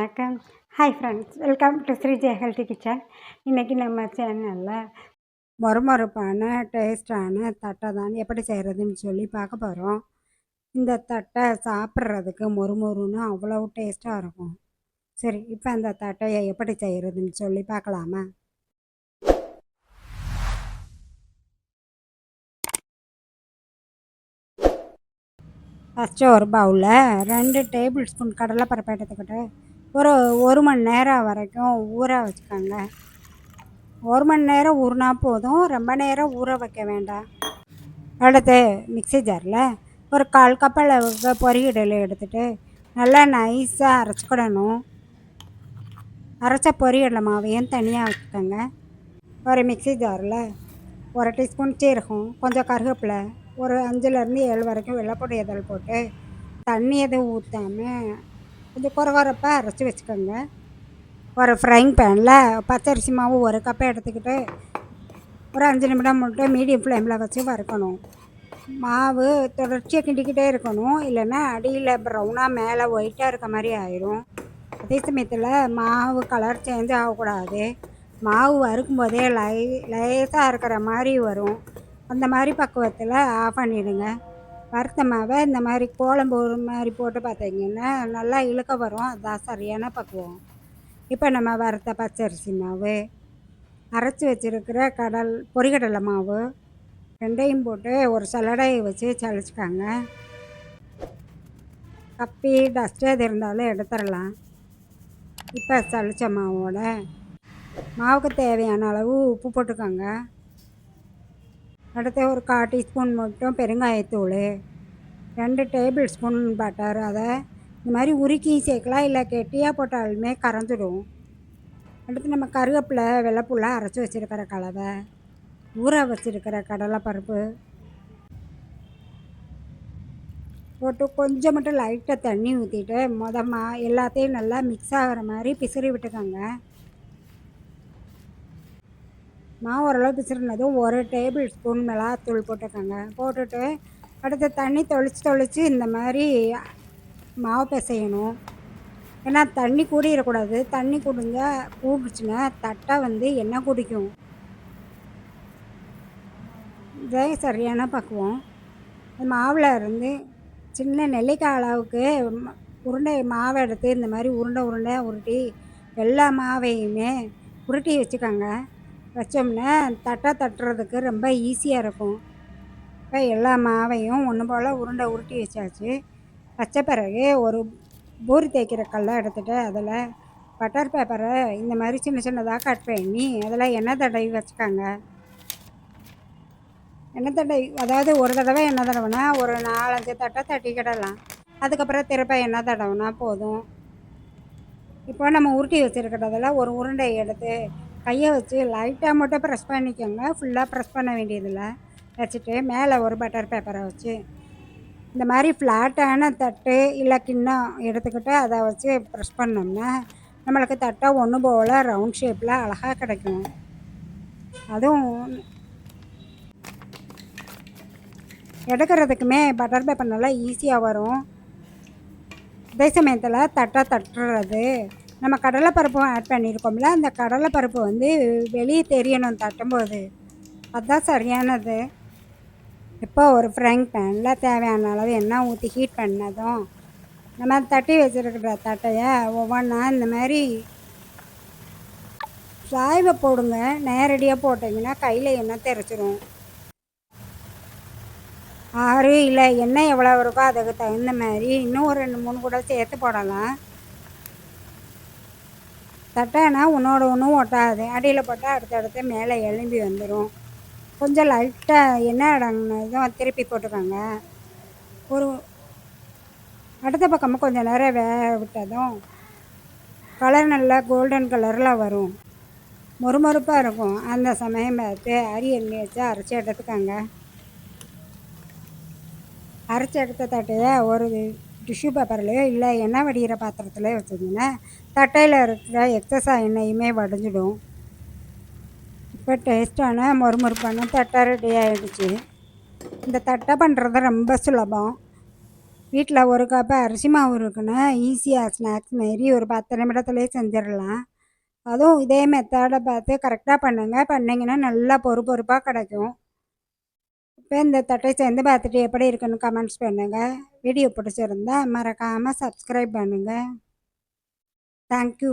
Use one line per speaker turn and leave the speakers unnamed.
வணக்கம். Hi friends welcome to Srijaya healthy kitchen இன்றைக்கி நம்ம சேனலில் மொறுமொறுப்பான டேஸ்டான தட்டை தான் எப்படி செய்கிறதுன்னு சொல்லி பார்க்க போகிறோம் இந்த தட்டை சாப்பிட்றதுக்கு மொறுமொறுன்னு அவ்வளோ டேஸ்ட்டாக இருக்கும். சரி இப்போ அந்த தட்டையை எப்படி செய்கிறதுன்னு சொல்லி பார்க்கலாமா? ஃபஸ்ட்டு ஒரு பவுலில் ரெண்டு டேபிள் ஸ்பூன் கடலைப்பருப்பு எடுத்துக்கிட்டு ஒரு ஒரு மணி நேரம் வரைக்கும் ஊற வச்சுக்கோங்க. ஒரு மணி நேரம் ஊறினா போதும். ரொம்ப நேரம் ஊற வைக்க வேண்டாம். அடுத்து மிக்ஸி ஜாரில் ஒரு கால் கப் அளவுக்கு பொரியடலை எடுத்துகிட்டு நல்லா நைஸாக அரைச்சிக்கிடணும். அரைச்ச பொரியடலை மாவையும் தனியாக வச்சுக்கோங்க. ஒரு மிக்ஸி ஜாரில் ஒரு டீஸ்பூன் சீரகம் கொஞ்சம் கருவேப்பிலை ஒரு அஞ்சுலேருந்து ஏழு வரைக்கும் வெள்ளைப்பொடி இதழ் போட்டு தண்ணி எதுவும் ஊற்றாமல் கொஞ்சம் குறகுறப்பாக அரைச்சி வச்சுக்கோங்க. ஒரு ஃப்ரைங் பேனில் பச்சரிசி மாவு ஒரு கப்பை எடுத்துக்கிட்டு ஒரு அஞ்சு நிமிடம் மட்டும் மீடியம் ஃப்ளேமில் வச்சு வறுக்கணும். மாவு தொடர்ச்சியாக கிண்டிக்கிட்டே இருக்கணும். இல்லைன்னா அடியில் ப்ரௌனாக மேலே ஒயிட்டாக இருக்க மாதிரி ஆயிரும். அதே சமயத்தில் மாவு கலர் சேஞ்ச் ஆகக்கூடாது. மாவு வறுக்கும் போதே லை லேசாக இருக்கிற மாதிரி வரும். அந்த மாதிரி பக்குவத்தில் ஆஃப் பண்ணிவிடுங்க வறுத்த மாவை இந்த மாதிரி கோலம்பு மாதிரி போட்டு பார்த்தீங்கன்னா நல்லா இழுக்க வரும். அதுதான் சரியான பக்குவம். இப்போ நம்ம வறுத்த பச்சரிசி மாவு அரைச்சி வச்சுருக்கிற கடல் பொறிகடலை மாவு ரெண்டையும் போட்டு ஒரு சலடையை வச்சு சளிச்சிக்காங்க. கப்பி டஸ்ட்டு எது இருந்தாலும் எடுத்துடலாம். இப்போ சளிச்ச மாவோட மாவுக்கு தேவையான அளவு உப்பு போட்டுக்கோங்க. அடுத்து ஒரு கால் டீஸ்பூன் மட்டும் பெருங்காயத்தூள் ரெண்டு டேபிள் ஸ்பூன் பட்டர் அதை இந்த மாதிரி உருக்கி சேர்க்கலாம் இல்லை கெட்டியாக போட்டாலுமே கரைஞ்சிடும் அடுத்து நம்ம கருவேப்பிலை வெள்ளைப்பூலாம் அரைச்சி வச்சுருக்கிற கலவை ஊற வச்சுருக்கிற கடலைப்பருப்பு போட்டு கொஞ்சம் மட்டும் லைட்டாக தண்ணி ஊற்றிட்டு மொதமாக எல்லாத்தையும் நல்லா மிக்ஸ் ஆகிற மாதிரி பிசிறி விட்டுக்கோங்க. மாவு ஓரளவு பிசுறுனதும் ஒரு டேபிள் ஸ்பூன் மிளகாத்தூள் போட்டுக்கோங்க. போட்டுட்டு அடுத்து தண்ணி தொளிச்சு தொளிச்சு இந்த மாதிரி மாவு பிசையணும். ஏன்னா தண்ணி கூடிடக்கூடாது. தண்ணி குடிஞ்சா கூடுச்சுன்னா தட்டை வந்து எண்ணெய் குடிக்கும். இதே சரியான பக்குவம். மாவில் இருந்து சின்ன நெல்லிக்காய் அளவுக்கு உருண்டை மாவை எடுத்து இந்த மாதிரி உருண்டை உருண்டை உருட்டி எல்லா மாவையுமே உருட்டி வச்சுக்கோங்க. வச்சோம்னா தட்டை தட்டுறதுக்கு ரொம்ப ஈஸியாக இருக்கும். இப்போ எல்லா மாவையும் ஒன்று போல் உருண்டை உருட்டி வச்சாச்சு. வச்ச பிறகு ஒரு பூரி தேய்க்கிற கல்லை எடுத்துகிட்டு அதில் பட்டர் பேப்பரை இந்த மாதிரி சின்ன சின்னதாக கட் பண்ணி அதில் எண்ணெய் தடவி வச்சுக்காங்க. எண்ணெய் தடவி அதாவது ஒரு தடவை எண்ணெய் தடவைனா ஒரு நாலஞ்சு தட்டை தட்டிக்கிடலாம் அதுக்கப்புறம் திருப்ப எண்ணெய் தடவைனா போதும். இப்போ நம்ம உருட்டி வச்சுருக்கிறதுல ஒரு உருண்டை எடுத்து கையை வச்சு லைட்டாக மட்டும் ப்ரெஸ் பண்ணிக்கோங்க. ஃபுல்லாக ப்ரெஸ் பண்ண வேண்டியதில்லை. வச்சுட்டு மேலே ஒரு பட்டர் பேப்பரை வச்சு இந்த மாதிரி ஃப்ளாட்டான தட்டு இல்லை கிண்ணம் எடுத்துக்கிட்டு அதை வச்சு ப்ரெஸ் பண்ணோம்னா நம்மளுக்கு தட்டை ஒன்று போல் ரவுண்ட் ஷேப்பில் அழகாக கிடைக்கும். அதுவும் எடுக்கிறதுக்குமே பட்டர் பேப்பர் நல்லா ஈஸியாக வரும். அதே சமயத்தில் தட்டை தட்டுறது நம்ம கடலைப்பருப்பும் ஆட் பண்ணியிருக்கோம்ல அந்த கடலைப்பருப்பு வந்து வெளியே தெரியணும் தட்டும்போது. அதுதான் சரியானது. இப்போ ஒரு ஃப்ரைங் பேனில் தேவையான அளவு எண்ணெய் ஊற்றி ஹீட் பண்ணதும் நம்ம தட்டி வச்சுருக்கிற தட்டையை ஒவ்வொன்றா இந்த மாதிரி சாய்வை போடுங்க. நேரடியாக போட்டிங்கன்னா கையில் எண்ணெய் தெரிச்சிரும். ஆறு இல்லை எண்ணெய் எவ்வளோ இருக்கோ அதுக்கு தகுந்த மாதிரி இன்னும் ஒரு ரெண்டு மூணு கூட சேர்த்து போடலாம். தட்டைனா உன்னோட ஒன்றும் ஒட்டாது. அடியில் போட்டால் அடுத்தடுத்து மேலே எலும்பி வந்துடும் கொஞ்சம் லைட்டாக எண்ணெய் அடங்கினதும் திருப்பி போட்டுக்கோங்க. ஒரு அடுத்த பக்கமாக கொஞ்சம் நேரம் வேக விட்டதும் கலர் நல்லா கோல்டன் கலரில் வரும். மொறுமொறுப்பாக இருக்கும். அந்த சமயம் பார்த்து அரி எண்ணெய் வச்சு அரைச்சி எடுத்துக்கோங்க. அரைச்சி எடுத்த தட்டையை ஒரு டிஷ்யூ பேப்பர்லேயோ இல்லை எண்ணெய் வடிகிற பாத்திரத்துலேயோ வச்சிங்கன்னா தட்டையில் இருக்கிற எக்ஸஸா எண்ணெயுமே வடிஞ்சிடும். இப்போ டேஸ்ட்டான மொறுமொறுப்பான தட்டை ரெடி ஆகிடுச்சு இந்த தட்டை பண்ணுறது ரொம்ப சுலபம். வீட்டில் ஒரு கப்பு அரிசி மாவு இருக்குன்னா ஈஸியாக ஸ்நாக்ஸ் மாரி ஒரு பத்து நிமிடத்துலேயே செஞ்சிடலாம். அதுவும் இதே மெத்தடை பார்த்து கரெக்டாக பண்ணுங்கள் பண்ணிங்கன்னா நல்லா பொறு பொறுப்பாக கிடைக்கும். இப்போ இந்த தட்டை சேர்ந்து பார்த்துட்டு எப்படி இருக்குன்னு கமெண்ட்ஸ் பண்ணுங்கள் வீடியோ பிடிச்சிருந்தா மறக்காமல் சப்ஸ்கிரைப் பண்ணுங்கள் தேங்க்யூ